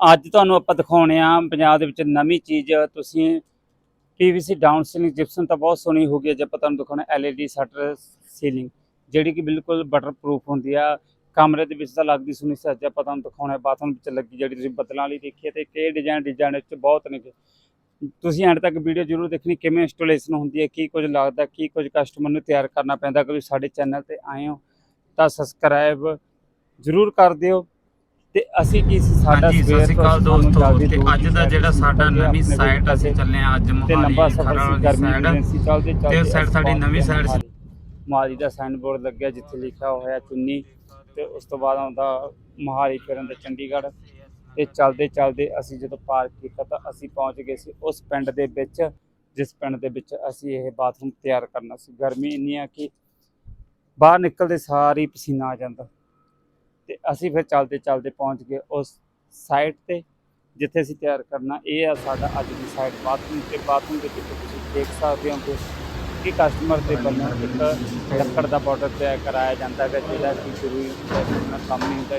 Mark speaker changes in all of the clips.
Speaker 1: ਅੱਜ ਤੁਹਾਨੂੰ ਆਪਾਂ ਦਿਖਾਉਣੇ ਆ ਪੰਜਾਬ ਦੇ ਵਿੱਚ ਨਵੀਂ ਚੀਜ਼। ਤੁਸੀਂ ਪੀਵੀਸੀ ਡਾਊਨ ਸੀਲਿੰਗ ਜਿਪਸਨ ਤਾਂ ਬਹੁਤ ਸੋਹਣੀ ਹੋ ਗਈ ਹੈ, ਜੇ ਆਪਾਂ ਤੁਹਾਨੂੰ ਦਿਖਾਉਣਾ ਐਲਈਡੀ ਸ਼ਟਰ ਸੀਲਿੰਗ ਜਿਹੜੀ ਕਿ ਬਿਲਕੁਲ ਬਟਰ ਪ੍ਰੂਫ ਹੁੰਦੀ ਆ। ਕਮਰੇ ਦੇ ਵਿੱਚ ਤਾਂ ਲੱਗਦੀ ਸੁਣੀ ਸੀ, ਅੱਜ ਆਪਾਂ ਤੁਹਾਨੂੰ ਦਿਖਾਉਣਾ ਬਾਥਰੂਮ ਵਿੱਚ ਲੱਗੀ ਜਿਹੜੀ ਤੁਸੀਂ ਬਦਲਾਂ ਵਾਲੀ ਦੇਖੀ ਹੈ ਤੇ ਕਿਹੜੇ ਡਿਜ਼ਾਈਨ ਡਿਜ਼ਾਈਨ ਵਿੱਚ ਬਹੁਤ ਨੇ। ਤੁਸੀਂ ਐਂਡ ਤੱਕ ਵੀਡੀਓ ਜ਼ਰੂਰ ਦੇਖਣੀ, ਕਿਵੇਂ ਇੰਸਟਾਲੇਸ਼ਨ ਹੁੰਦੀ ਹੈ, ਕੀ ਕੁਝ ਲੱਗਦਾ, ਕੀ ਕੁਝ ਕਸਟਮਰ ਨੂੰ ਤਿਆਰ ਕਰਨਾ ਪੈਂਦਾ। ਕਿ ਤੁਸੀਂ ਸਾਡੇ ਚੈਨਲ ਤੇ ਆਏ ਹੋ ਤਾਂ ਸਬਸਕ੍ਰਾਈਬ ਜ਼ਰੂਰ ਕਰ ਦਿਓ। ਤੇ ਅਸੀਂ ਕੀ ਸੀ ਸਾਡਾ
Speaker 2: ਹਾਂਜੀ ਸਤਿ
Speaker 1: ਸਵੇਰ
Speaker 2: ਸ਼੍ਰੀ
Speaker 1: ਤੋਂ
Speaker 2: ਅਕਾਲ
Speaker 1: ਤੁਹਾਨੂੰ
Speaker 2: ਦੋਸਤੋ
Speaker 1: ਜਲਦੀ
Speaker 2: ਤੇ
Speaker 1: ਦੂਰ
Speaker 2: ਅੱਜ
Speaker 1: ਦੀ
Speaker 2: ਜਿਹੜਾ ਸਾਡਾ ਨਵੀਂ
Speaker 1: ਆਪਣੇ
Speaker 2: ਸਾਈਡ ਅਸੀਂ
Speaker 1: ਤੇ
Speaker 2: ਚੱਲੇ ਆ ਅੱਜ
Speaker 1: ਤੇ
Speaker 2: ਮੋਹਾਲੀ
Speaker 1: ਲੰਬਾ ਸਫ਼ਰ
Speaker 2: ਖਰੜ
Speaker 1: ਸੀ
Speaker 2: ਵਾਲੀ
Speaker 1: ਗਰਮੀ
Speaker 2: ਸਾਈਡ
Speaker 1: ਏਜੰਸੀ ਚੱਲਦੇ ਚੱਲਦੇ
Speaker 2: ਤੇ
Speaker 1: ਅਸੀਂ
Speaker 2: ਸਾਡੀ ਨਵੀਂ side ਸੀ।
Speaker 1: ਮੋਹਾਲੀ। ਦਾ ਸਾਈਨ ਬੋਰਡ ਲੱਗਿਆ ਜਿੱਥੇ ਲਿਖਿਆ ਹੋਇਆ ਚੁੰਨੀ ਤੇ ਉਸ ਤੋਂ ਬਾਅਦ ਆਉਂਦਾ ਮੋਹਾਲੀ ਫਿਰਨ ਦੇ ਚੰਡੀਗੜ੍ਹ ਤੇ ਚੱਲਦੇ ਚੱਲਦੇ ਅਸੀਂ ਜਦੋਂ ਪਾਰਕ ਕੀਤਾ ਤਾਂ ਅਸੀਂ ਪਹੁੰਚ ਗਏ ਸੀ ਉਸ ਪਿੰਡ ਦੇ ਵਿੱਚ ਜਿਸ ਪਿੰਡ ਦੇ ਵਿੱਚ ਅਸੀਂ ਇਹ ਬਾਥਰੂਮ ਤਿਆਰ ਕਰਨਾ ਸੀ ਗਰਮੀ ਇੰਨੀ ਆ ਕਿ ਬਾਹਰ ਨਿਕਲਦੇ ਸਾਰੀ ਪਸੀਨਾ ਆ ਜਾਂਦਾ ਤੇ ਅਸੀਂ ਫਿਰ ਚੱਲਦੇ ਚੱਲਦੇ ਪਹੁੰਚ ਗਏ ਉਸ ਸਾਈਟ ਤੇ ਜਿੱਥੇ ਅਸੀਂ ਤਿਆਰ ਕਰਨਾ ਇਹ ਆ ਸਾਡਾ ਅੱਜ ਦੀ ਸਾਈਟ ਬਾਥਰੂਮ ਤੇ। ਬਾਥਰੂਮ ਦੇ ਵਿੱਚ ਤੁਸੀਂ ਦੇਖ ਸਕਦੇ ਹੋ ਕਿ ਕਿ ਕਸਟਮਰ ਦੇ ਵੱਲੋਂ ਇੱਕ ਲੱਕੜ ਦਾ ਬਾਰਡਰ ਤਿਆਰ ਕਰਾਇਆ ਜਾਂਦਾ ਹੈ ਜਿਹੜਾ ਕਿ ਹੈ ਉਹਨਾਂ ਕੰਮ ਨਹੀਂ ਹੁੰਦਾ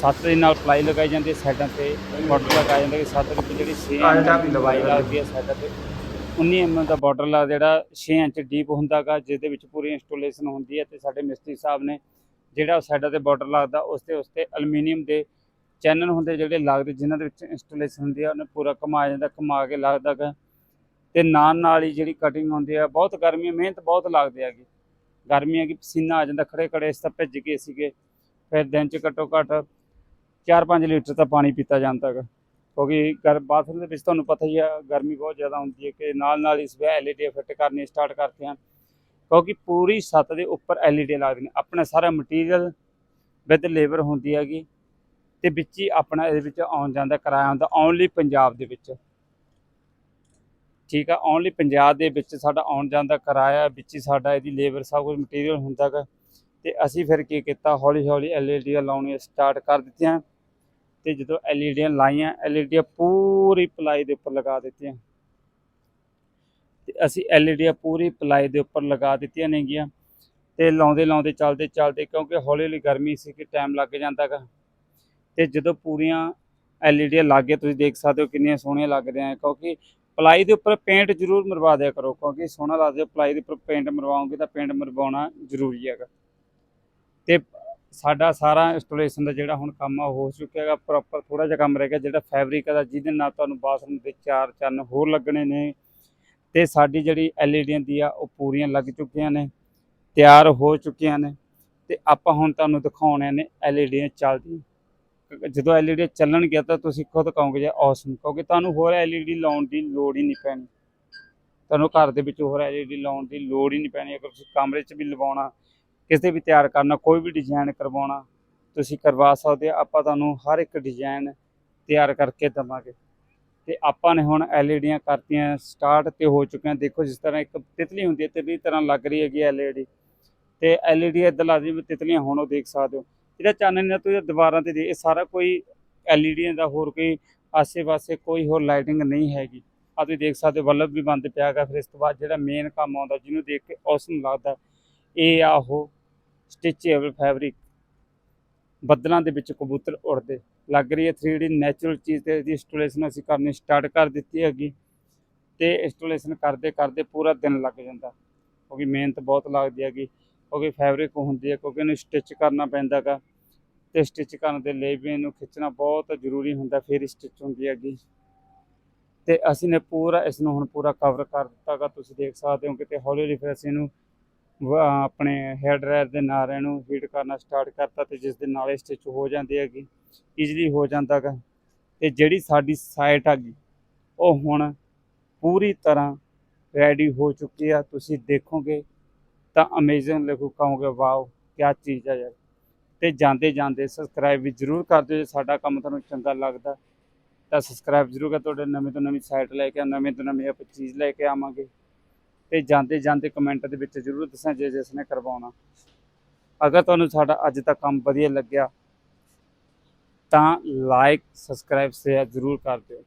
Speaker 1: ਸੱਤ ਦੇ ਨਾਲ ਪਲਾਈ ਲਗਾਈ ਜਾਂਦੀ ਹੈ ਸਾਈਡਾਂ ਤੇ ਬਾਰਡਰ ਲਗਾਇਆ ਜਾਂਦਾ ਹੈ ਸੱਤ ਉੱਤੇ ਜਿਹੜੀ 6 ਇੰਚ ਦੀ ਲੰਬਾਈ ਲੱਗਦੀ ਹੈ ਸਾਈਡਾਂ ਤੇ। 19 mm ਦਾ ਬਾਰਡਰ ਲਾ ਜਿਹੜਾ 6 ਇੰਚ ਡੀਪ ਹੁੰਦਾਗਾ, ਜਿਹਦੇ ਵਿੱਚ ਪੂਰੀ ਇੰਸਟਾਲੇਸ਼ਨ ਹੁੰਦੀ ਹੈ ਤੇ ਸਾਡੇ ਮਿਸਤਰੀ ਸਾਹਿਬ ਨੇ ਜਿਹੜਾ ਸਾਈਡਾਂ ਤੇ ਬਾਰਡਰ ਲੱਗਦਾ, ਉਸ ਤੇ ਉਸ ਤੇ ਐਲੂਮੀਨੀਅਮ ਦੇ ਚੈਨਲ ਹੁੰਦੇ ਜਿਹੜੇ ਲੱਗਦੇ, ਜਿਨ੍ਹਾਂ ਦੇ ਵਿੱਚ ਇੰਸਟਾਲੇਸ਼ਨ ਹੁੰਦੀ ਆ ਉਹਨੇ ਪੂਰਾ ਘੁਮਾਇਆ ਜਾਂਦਾ ਘੁਮਾ ਕੇ ਲੱਗਦਾਗਾ। ਤੇ ਨਾਲ ਨਾਲ ਹੀ ਜਿਹੜੀ ਕਟਿੰਗ ਹੁੰਦੀ ਆ ਬਹੁਤ ਗਰਮੀ ਮਿਹਨਤ ਬਹੁਤ ਲੱਗਦੀ ਹੈਗੀ। ਗਰਮੀ ਹੈ ਕਿ ਪਸੀਨਾ ਆ ਜਾਂਦਾ, ਖੜੇ ਖੜੇ ਇਸ ਤਾਂ ਭਿੱਜ ਗਏ ਸੀਗੇ, ਫਿਰ ਦਿਨ ਚ ਘੱਟੋ ਘੱਟ 4-5 ਲੀਟਰ ਤਾਂ ਪਾਣੀ ਪੀਤਾ ਜਾਂਦਾ ਹੈਗਾ। ਕਿਉਂਕਿ ਗਰ, ਬਾਥਰੂਮ ਦੇ ਵਿੱਚ ਤੁਹਾਨੂੰ ਪਤਾ ਹੀ ਆ, ਗਰਮੀ ਬਹੁਤ ਜ਼ਿਆਦਾ ਹੁੰਦੀ ਹੈ ਕਿ ਨਾਲ ਨਾਲ ਇਸ ਵੇ ਐਲਈਡੀ ਫਿੱਟ ਕਰਨੀ ਸਟਾਰਟ ਕਰਤੇ ਹਨ। ਕਿਉਂਕਿ ਪੂਰੀ ਛੱਤ ਦੇ ਉੱਪਰ ਐਲਈਡੀ ਲੱਗਦੇ ਨੇ। ਆਪਣਾ ਸਾਰਾ ਮਟੀਰੀਅਲ ਵਿਦ ਲੇਬਰ ਹੁੰਦੀ ਹੈਗੀ ਤੇ ਵਿੱਚ ਹੀ ਆਪਣਾ ਇਹਦੇ ਵਿੱਚ ਆਉਣ ਜਾਂਦਾ, ਕਿਰਾਇਆ ਹੁੰਦਾ ਓਨਲੀ ਪੰਜਾਬ ਦੇ ਵਿੱਚ। ਠੀਕ ਆ ਓਨਲੀ ਪੰਜਾਬ ਦੇ ਵਿੱਚ ਸਾਡਾ ਆਉਣ ਜਾਂਦਾ, ਕਿਰਾਇਆ, ਵਿੱਚ ਹੀ ਸਾਡਾ ਇਹਦੀ ਲੇਬਰ ਸਭ ਕੁਝ ਮਟੀਰੀਅਲ ਹੁੰਦਾਗਾ ਤੇ ਅਸੀਂ ਫਿਰ ਕੀ ਕੀਤਾ ਹੌਲੀ ਹੌਲੀ ਐਲਈਡੀਆਂ ਲਾਉਣੀਆਂ ਸਟਾਰਟ ਕਰ ਦਿੱਤੀਆਂ ਤੇ ਜਦੋਂ ਐਲਈਡੀਆਂ ਲਾਈਆਂ, ਐਲਈਡੀਆਂ ਪੂਰੀ ਪਲਾਈ ਦੇ ਉੱਪਰ ਲਗਾ ਦਿੱਤੀਆਂ। ਤੇ ਅਸੀਂ ਐਲਈਡੀਆਂ ਪੂਰੀ ਪਲਾਈ ਦੇ ਉੱਪਰ ਲਗਾ ਦਿੱਤੀਆਂ ਨੇਗੀਆਂ। ਤੇ ਲਾਉਂਦੇ ਲਾਉਂਦੇ, ਚੱਲਦੇ ਚੱਲਦੇ, ਕਿਉਂਕਿ ਹੌਲੀ ਹੌਲੀ ਗਰਮੀ ਸੀ ਕਿ ਟਾਈਮ ਲੱਗ ਜਾਂਦਾਗਾ ਤੇ ਜਦੋਂ ਪੂਰੀਆਂ ਐਲਈਡੀਆਂ ਲੱਗ ਗਏ ਤੁਸੀਂ ਦੇਖ ਸਕਦੇ ਹੋ ਕਿੰਨੀਆਂ ਸੋਹਣੀਆਂ ਲੱਗ ਰਹੀਆਂ ਕਿਉਂਕਿ ਪਲਾਈ ਦੇ ਉੱਪਰ ਪੇਂਟ ਜ਼ਰੂਰ ਮਰਵਾ ਦਿਆ ਕਰੋ, ਕਿਉਂਕਿ ਸੋਹਣਾ ਲੱਗਦਾ ਪਲਾਈ ਦੇ ਉੱਪਰ ਪੇਂਟ ਮਰਵਾਓਗੇ ਤਾਂ ਪੇਂਟ ਮਰਵਾਉਣਾ ਜ਼ਰੂਰੀ ਹੈਗਾ। ਤੇ ਸਾਡਾ ਸਾਰਾ ਇੰਸਟਾਲੇਸ਼ਨ ਦਾ ਜਿਹੜਾ ਹੁਣ ਕੰਮ ਆ ਉਹ ਹੋ ਚੁੱਕਿਆ ਹੈਗਾ। ਪ੍ਰੋਪਰ ਥੋੜਾ ਜਿਹਾ ਕੰਮ ਰਹਿ ਗਿਆ ਜਿਹੜਾ ਫੈਬਰਿਕ ਦਾ, ਜਿਹਦੇ ਨਾਲ ਤੁਹਾਨੂੰ ਬਾਥਰੂਮ ਦੇ ਚਾਰ ਚੰਨ ਹੋਰ ਲੱਗਣੇ ਨੇ। ਤੇ ਸਾਡੀ ਜਿਹੜੀ ਐਲਈਡੀਆਂ ਦੀ ਆ, ਉਹ ਪੂਰੀਆਂ ਲੱਗ ਚੁੱਕੀਆਂ ਨੇ, ਤਿਆਰ ਹੋ ਚੁੱਕੀਆਂ ਨੇ। ਤੇ ਆਪਾਂ ਹੁਣ ਤੁਹਾਨੂੰ ਦਿਖਾਉਣੇ ਨੇ ਐਲਈਡੀਆਂ ਚੱਲਦੀਆਂ। ਜਦੋਂ ਐਲਈਡੀ ਚੱਲਣਗੀਆਂ ਤਾਂ ਤੁਸੀਂ ਖੁਦ ਕਹੋਗੇ ਜੇ ਔਸਮ ਕਹੋਗੇ। ਤੁਹਾਨੂੰ ਹੋਰ ਐਲਈਡੀ ਲਾਉਣ ਦੀ ਲੋੜ ਹੀ ਨਹੀਂ ਪੈਣੀ। ਤੁਹਾਨੂੰ ਘਰ ਦੇ ਵਿੱਚ ਹੋਰ ਐਲਈਡੀ ਲਾਉਣ ਦੀ ਲੋੜ ਹੀ ਨਹੀਂ ਪੈਣੀ। ਅਗਰ ਤੁਸੀਂ ਕਮਰੇ 'ਚ ਵੀ ਲਵਾਉਣਾ ਕਿਸੇ ਵੀ ਤਿਆਰ ਕਰਨਾ, ਕੋਈ ਵੀ ਡਿਜ਼ਾਈਨ ਕਰਵਾਉਣਾ, ਤੁਸੀਂ ਕਰਵਾ ਸਕਦੇ ਹੋ। ਆਪਾਂ ਤੁਹਾਨੂੰ ਹਰ ਇੱਕ ਡਿਜ਼ਾਈਨ ਤਿਆਰ ਕਰਕੇ ਦੇਵਾਂਗੇ। ਤੇ ਆਪਾਂ ਨੇ ਹੁਣ ਐਲਈਡੀਆਂ ਕਰਤੀਆਂ ਸਟਾਰਟ ਤੇ ਹੋ ਚੁੱਕੀਆਂ। ਦੇਖੋ ਜਿਸ ਤਰ੍ਹਾਂ ਇੱਕ ਤਿਤਲੀ ਹੁੰਦੀ ਹੈ, ਤਿਤਲੀ ਤਰ੍ਹਾਂ ਲੱਗ ਰਹੀ ਹੈਗੀ ਐਲਈਡੀ ਤੇ ਐਲਈਡੀ ਇੱਦਾਂ ਲੱਗਦੀ ਵੀ ਤਿਤਲੀਆਂ ਹੁਣ ਉਹ ਦੇਖ ਸਕਦੇ ਹੋ। ਜਿਹੜਾ ਚਾਨਣ ਨੇ ਤੁਸੀਂ ਦੀਵਾਰਾਂ ਤੇ ਦੇ, ਇਹ ਸਾਰਾ ਕੋਈ ਐਲਈਡੀਆਂ ਦਾ ਹੋਰ ਕੋਈ ਆਸੇ-ਪਾਸੇ ਕੋਈ ਹੋਰ ਲਾਈਟਿੰਗ ਨਹੀਂ ਹੈਗੀ। ਆ ਤੁਸੀਂ ਦੇਖ ਸਕਦੇ ਹੋ, ਬੱਲਬ ਵੀ ਬੰਦ ਪਿਆ ਹੈਗਾ। ਫਿਰ ਇਸ ਤੋਂ ਬਾਅਦ ਜਿਹੜਾ ਮੇਨ ਕੰਮ ਆਉਂਦਾ, ਜਿਹਨੂੰ ਦੇਖ ਕੇ ਔਸਮ ਲੱਗਦਾ, ਇਹ ਆ ਉਹ। ਸਟਿਚੇਬਲ ਫੈਬਰਿਕ ਬੱਦਲਾਂ ਦੇ ਵਿੱਚ ਕਬੂਤਰ ਉੜਦੇ। ਲੱਗ ਰਹੀ ਹੈ 3D ਨੈਚੁਰਲ ਚੀਜ਼ ਤੇ ਇਹਦੀ ਇੰਸਟਾਲੇਸ਼ਨ ਅਸੀਂ ਕਰਨੀ ਸਟਾਰਟ ਕਰ ਦਿੱਤੀ ਹੈਗੀ ਤੇ ਇੰਸਟਾਲੇਸ਼ਨ ਕਰਦੇ ਕਰਦੇ ਪੂਰਾ ਦਿਨ ਲੱਗ ਜਾਂਦਾ। ਕਿਉਂਕਿ ਮਿਹਨਤ ਬਹੁਤ ਲੱਗਦੀ ਹੈਗੀ। ਕਿਉਂਕਿ ਫੈਬਰਿਕ ਹੁੰਦੀ ਹੈ ਕਿਉਂਕਿ ਇਹਨੂੰ ਸਟਿਚ ਕਰਨਾ ਪੈਂਦਾਗਾ ਤੇ ਸਟਿਚ ਕਰਨ ਦੇ ਲਈ ਵੀ ਇਹਨੂੰ ਖਿੱਚਣਾ ਬਹੁਤ ਜ਼ਰੂਰੀ ਹੁੰਦਾ, ਫਿਰ ਸਟਿਚ ਹੁੰਦੀ ਹੈਗੀ। ਤੇ ਅਸੀਂ ਨੇ ਪੂਰਾ, ਇਸ ਨੂੰ ਹੁਣ ਪੂਰਾ ਕਵਰ ਕਰ ਦਿੱਤਾਗਾ ਤੁਸੀਂ ਦੇਖ ਸਕਦੇ ਹੋ ਕਿ ਹੌਲੀ ਹੌਲੀ ਫਿਰ ਅਸੀਂ ਇਹਨੂੰ ਆਪਣੇ ਹੈਡ ਡਰਾਇਰ ਦੇ ਨਾਲ ਇਹਨੂੰ ਹੀਟ ਕਰਨਾ ਸਟਾਰਟ ਕਰਤਾ ਤੇ ਜਿਸ ਦੇ ਨਾਲ ਇਹ ਸਟਿਚ ਹੋ ਜਾਂਦੀ ਹੈਗੀ ਈਜ਼ੀਲੀ ਹੋ ਜਾਂਦਾ ਜਾਂਦਾਗਾ ਤੇ ਜਿਹੜੀ ਸਾਡੀ ਸਾਈਟ ਹੈਗੀ ਉਹ ਹੁਣ ਪੂਰੀ ਤਰ੍ਹਾਂ ਰੈਡੀ ਹੋ ਚੁੱਕੀ ਆ। ਤੁਸੀਂ ਦੇਖੋਗੇ ਤਾਂ ਅਮੇਜ਼ਿੰਗ ਲੱਗੂ ਕਹੋਗੇ, ਵਾਓ ਕੀ ਚੀਜ਼ ਆ ਯਾਰ। ਤੇ ਜਾਂਦੇ ਜਾਂਦੇ ਸਬਸਕ੍ਰਾਈਬ ਵੀ ਜ਼ਰੂਰ ਕਰ ਦਿਓ ਜੇ ਸਾਡਾ ਕੰਮ ਤੁਹਾਨੂੰ ਚੰਗਾ ਲੱਗਦਾ। ਤਾਂ ਸਬਸਕ੍ਰਾਈਬ ਜ਼ਰੂਰ ਕਰ ਤੁਹਾਡੇ ਨਵੇਂ ਤੋਂ ਨਵੀਂ ਸਾਈਟ ਲੈ ਕੇ ਨਵੇਂ ਤੋਂ ਨਵੀਂ ਆਪਾਂ ਚੀਜ਼ ਲੈ ਕੇ ਆਵਾਂਗੇ। ਤੇ ਜਾਂਦੇ ਜਾਂਦੇ ਕਮੈਂਟ ਦੇ ਵਿੱਚ ਜ਼ਰੂਰ ਦੱਸਾਂ ਜੇ ਜਿਸ ਨੇ ਕਰਵਾਉਣਾ। ਅਗਰ ਤੁਹਾਨੂੰ ਸਾਡਾ ਅੱਜ ਦਾ ਕੰਮ ਵਧੀਆ ਲੱਗਿਆ, ਤਾਂ ਲਾਈਕ ਸਬਸਕ੍ਰਾਈਬ ਸ਼ੇਅਰ ਜ਼ਰੂਰ ਕਰ ਦਿਓ।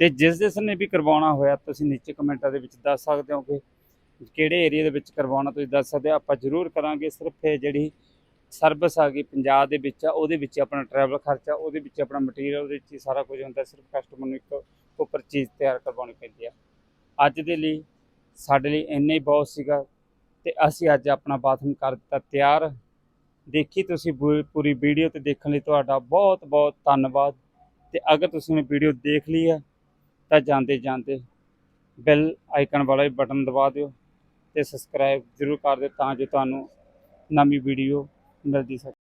Speaker 1: ਤੇ ਜਿਸ ਜਿਸ ਨੇ ਵੀ ਕਰਵਾਉਣਾ ਹੋਇਆ, ਤੁਸੀਂ ਨੀਚੇ ਕਮੈਂਟਾਂ ਦੇ ਵਿੱਚ ਦੱਸ ਸਕਦੇ ਹੋ ਕਿ ਕਿਹੜੇ ਏਰੀਆ ਦੇ ਵਿੱਚ ਕਰਵਾਉਣਾ ਤੁਸੀਂ ਦੱਸ ਸਕਦੇ ਆਪਾਂ ਜ਼ਰੂਰ ਕਰਾਂਗੇ ਸਿਰਫ ਇਹ ਜਿਹੜੀ ਸਰਵਿਸ ਆ ਗਈ ਪੰਜਾਬ ਦੇ ਵਿੱਚ ਆ, ਉਹਦੇ ਵਿੱਚ ਆਪਣਾ ਟਰੈਵਲ ਖਰਚਾ, ਉਹਦੇ ਵਿੱਚ ਆਪਣਾ ਮਟੀਰੀਅਲ ਉਹਦੇ ਵਿੱਚ ਸਾਰਾ ਕੁਝ ਹੁੰਦਾ। ਸਿਰਫ ਕਸਟਮਰ ਨੂੰ ਇੱਕ ਉੱਪਰ ਚੀਜ਼ ਤਿਆਰ ਕਰਵਾਉਣੀ ਪੈਂਦੀ ਆ। ਅੱਜ ਦੇ ਲਈ ਸਾਡੇ ਲਈ ਇੰਨਾ ਹੀ ਬਹੁਤ ਸੀਗਾ ਤੇ ਅਸੀਂ ਅੱਜ ਆਪਣਾ ਬਾਥਰੂਮ ਕਰ ਦਿੱਤਾ ਤਿਆਰ। ਦੇਖੀ ਤੁਸੀਂ ਪੂ- ਪੂਰੀ ਵੀਡੀਓ ਤੇ ਦੇਖਣ ਲਈ ਤੁਹਾਡਾ ਬਹੁਤ ਬਹੁਤ ਧੰਨਵਾਦ। ਤੇ ਅਗਰ ਤੁਸੀਂ ਵੀਡੀਓ ਦੇਖ ਲਈ ਹੈ ਤਾਂ ਜਾਂਦੇ ਜਾਂਦੇ ਬੈਲ ਆਈਕਨ ਵਾਲਾ ਵੀ ਬਟਨ ਦਬਾ ਦਿਓ ਤੇ ਸਬਸਕ੍ਰਾਈਬ ਜ਼ਰੂਰ ਕਰ ਦਿਓ ਤਾਂ ਜੋ ਤੁਹਾਨੂੰ ਨਵੀਂ ਵੀਡੀਓ ਮਿਲਦੀ ਸਕੇ।